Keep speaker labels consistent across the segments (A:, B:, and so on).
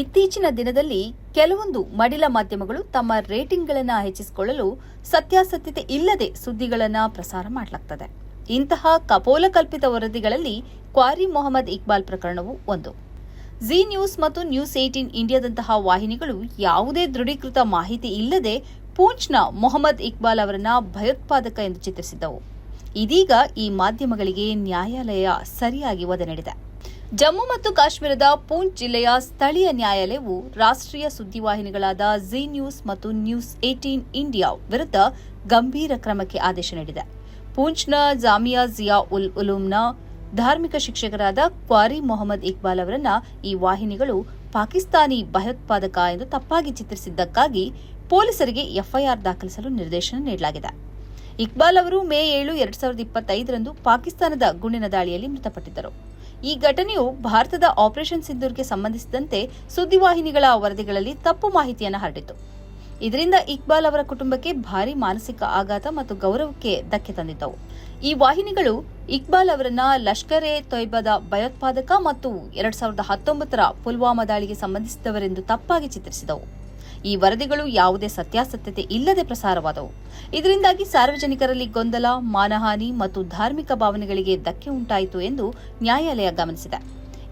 A: ಇತ್ತೀಚಿನ ದಿನದಲ್ಲಿ ಕೆಲವೊಂದು ಮಡಿಲ ಮಾಧ್ಯಮಗಳು ತಮ್ಮ ರೇಟಿಂಗ್ಗಳನ್ನು ಹೆಚ್ಚಿಸಿಕೊಳ್ಳಲು ಸತ್ಯಾಸತ್ಯತೆ ಇಲ್ಲದೆ ಸುದ್ದಿಗಳನ್ನು ಪ್ರಸಾರ ಮಾಡಲಾಗ್ತದೆ. ಇಂತಹ ಕಪೋಲಕಲ್ಪಿತ ವರದಿಗಳಲ್ಲಿ ಕ್ವಾರಿ ಮೊಹಮ್ಮದ್ ಇಕ್ಬಾಲ್ ಪ್ರಕರಣವು ಒಂದು. ಜಿ ನ್ಯೂಸ್ ಮತ್ತು ನ್ಯೂಸ್ ಏಟೀನ್ ಇಂಡಿಯಾದಂತಹ ವಾಹಿನಿಗಳು ಯಾವುದೇ ದೃಢೀಕೃತ ಮಾಹಿತಿ ಇಲ್ಲದೆ ಪೂಂಚ್ನ ಮೊಹಮ್ಮದ್ ಇಕ್ಬಾಲ್ ಅವರನ್ನ ಭಯೋತ್ಪಾದಕ ಎಂದು ಚಿತ್ರಿಸಿದ್ದವು. ಇದೀಗ ಈ ಮಾಧ್ಯಮಗಳಿಗೆ ನ್ಯಾಯಾಲಯ ಸರಿಯಾಗಿ ಒದೆ ನೀಡಿದೆ. ಜಮ್ಮು ಮತ್ತು ಕಾಶ್ಮೀರದ ಪೂಂಚ್ ಜಿಲ್ಲೆಯ ಸ್ಥಳೀಯ ನ್ಯಾಯಾಲಯವು ರಾಷ್ಟ್ರೀಯ ಸುದ್ದಿವಾಹಿನಿಗಳಾದ ಜಿ ನ್ಯೂಸ್ ಮತ್ತು ನ್ಯೂಸ್ ಏಟೀನ್ ಇಂಡಿಯಾ ವಿರುದ್ಧ ಗಂಭೀರ ಕ್ರಮಕ್ಕೆ ಆದೇಶ ನೀಡಿದೆ. ಪೂಂಚ್ನ ಜಾಮಿಯಾ ಜಿಯಾ ಉಲ್ ಉಲೂಮ್ನ ಧಾರ್ಮಿಕ ಶಿಕ್ಷಕರಾದ ಕ್ವಾರಿ ಮೊಹಮ್ಮದ್ ಇಕ್ಬಾಲ್ ಅವರನ್ನ ಈ ವಾಹಿನಿಗಳು ಪಾಕಿಸ್ತಾನಿ ಭಯೋತ್ಪಾದಕ ಎಂದು ತಪ್ಪಾಗಿ ಚಿತ್ರಿಸಿದ್ದಕ್ಕಾಗಿ ಪೊಲೀಸರಿಗೆ ಎಫ್ಐಆರ್ ದಾಖಲಿಸಲು ನಿರ್ದೇಶನ ನೀಡಲಾಗಿದೆ. ಇಕ್ಬಾಲ್ ಅವರು ಮೇ ಏಳು, ಎರಡ್ ಸಾವಿರದ ಇಪ್ಪತ್ತೈದರಂದು ಪಾಕಿಸ್ತಾನದ ಗುಂಡಿನ ದಾಳಿಯಲ್ಲಿ ಮೃತಪಟ್ಟಿದ್ದರು. ಈ ಘಟನೆಯು ಭಾರತದ ಆಪರೇಷನ್ ಸಿಂಧೂರ್ಗೆ ಸಂಬಂಧಿಸಿದಂತೆ ಸುದ್ದಿವಾಹಿನಿಗಳ ವರದಿಗಳಲ್ಲಿ ತಪ್ಪು ಮಾಹಿತಿಯನ್ನು ಹರಡಿತು. ಇದರಿಂದ ಇಕ್ಬಾಲ್ ಅವರ ಕುಟುಂಬಕ್ಕೆ ಭಾರಿ ಮಾನಸಿಕ ಆಘಾತ ಮತ್ತು ಗೌರವಕ್ಕೆ ಧಕ್ಕೆ ತಂದಿದ್ದವು. ಈ ವಾಹಿನಿಗಳು ಇಕ್ಬಾಲ್ ಅವರನ್ನ ಲಷ್ಕರ್ ಎ ತೊಯ್ಬಾದ ಭಯೋತ್ಪಾದಕ ಮತ್ತು ಎರಡ್ ಸಾವಿರದ ಹತ್ತೊಂಬತ್ತರ ಪುಲ್ವಾಮಾ ದಾಳಿಗೆ ಸಂಬಂಧಿಸಿದವರೆಂದು ತಪ್ಪಾಗಿ ಚಿತ್ರಿಸಿದವು. ಈ ವರದಿಗಳು ಯಾವುದೇ ಸತ್ಯಾಸತ್ಯತೆ ಇಲ್ಲದೆ ಪ್ರಸಾರವಾದವು. ಇದರಿಂದಾಗಿ ಸಾರ್ವಜನಿಕರಲ್ಲಿ ಗೊಂದಲ, ಮಾನಹಾನಿ ಮತ್ತು ಧಾರ್ಮಿಕ ಭಾವನೆಗಳಿಗೆ ಧಕ್ಕೆ ಉಂಟಾಯಿತು ಎಂದು ನ್ಯಾಯಾಲಯ ಗಮನಿಸಿದೆ.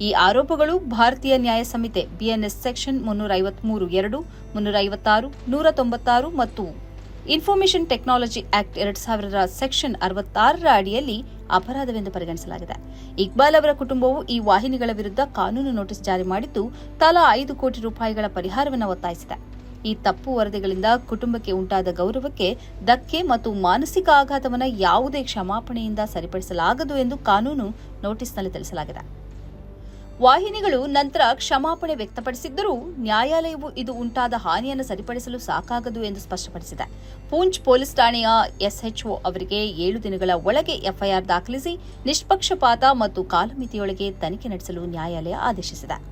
A: ಈ ಆರೋಪಗಳು ಭಾರತೀಯ ನ್ಯಾಯ ಸಂಹಿತೆ ಬಿಎನ್ಎಸ್ ಸೆಕ್ಷನ್ ಮುನ್ನೂರ ಐವತ್ಮೂರು ಎರಡು ಮುನ್ನೂರ ಐವತ್ತಾರು ನೂರ ತೊಂಬತ್ತಾರು ಮತ್ತು ಇನ್ಫಾರ್ಮೇಷನ್ ಟೆಕ್ನಾಲಜಿ ಆಕ್ಟ್ ಎರಡ್ ಸಾವಿರದ ಸೆಕ್ಷನ್ ಅರವತ್ತಾರರ ಅಡಿಯಲ್ಲಿ ಅಪರಾಧವೆಂದು ಪರಿಗಣಿಸಲಾಗಿದೆ. ಇಕ್ಬಾಲ್ ಅವರ ಕುಟುಂಬವು ಈ ವಾಹಿನಿಗಳ ವಿರುದ್ಧ ಕಾನೂನು ನೋಟಿಸ್ ಜಾರಿ ಮಾಡಿದ್ದು, ತಲಾ ಐದು ಕೋಟಿ ರೂಪಾಯಿಗಳ ಪರಿಹಾರವನ್ನು ಒತ್ತಾಯಿಸಿದೆ. ಈ ತಪ್ಪು ವರದಿಗಳಿಂದ ಕುಟುಂಬಕ್ಕೆ ಉಂಟಾದ ಗೌರವಕ್ಕೆ ಧಕ್ಕೆ ಮತ್ತು ಮಾನಸಿಕ ಆಘಾತವನ್ನು ಯಾವುದೇ ಕ್ಷಮಾಪಣೆಯಿಂದ ಸರಿಪಡಿಸಲಾಗದು ಎಂದು ಕಾನೂನು ನೋಟಿಸ್ನಲ್ಲಿ ತಿಳಿಸಲಾಗಿದೆ. ವಾಹಿನಿಗಳು ನಂತರ ಕ್ಷಮಾಪಣೆ ವ್ಯಕ್ತಪಡಿಸಿದ್ದರೂ ನ್ಯಾಯಾಲಯವು ಇದು ಉಂಟಾದ ಹಾನಿಯನ್ನು ಸರಿಪಡಿಸಲು ಸಾಕಾಗದು ಎಂದು ಸ್ಪಷ್ಟಪಡಿಸಿದೆ. ಪೂಂಚ್ ಪೊಲೀಸ್ ಠಾಣೆಯ ಎಸ್ಎಚ್ಒ ಅವರಿಗೆ ಏಳು ದಿನಗಳ ಒಳಗೆ ಎಫ್ಐಆರ್ ದಾಖಲಿಸಿ ನಿಷ್ಪಕ್ಷಪಾತ ಮತ್ತು ಕಾಲಮಿತಿಯೊಳಗೆ ತನಿಖೆ ನಡೆಸಲು ನ್ಯಾಯಾಲಯ ಆದೇಶಿಸಿದೆ.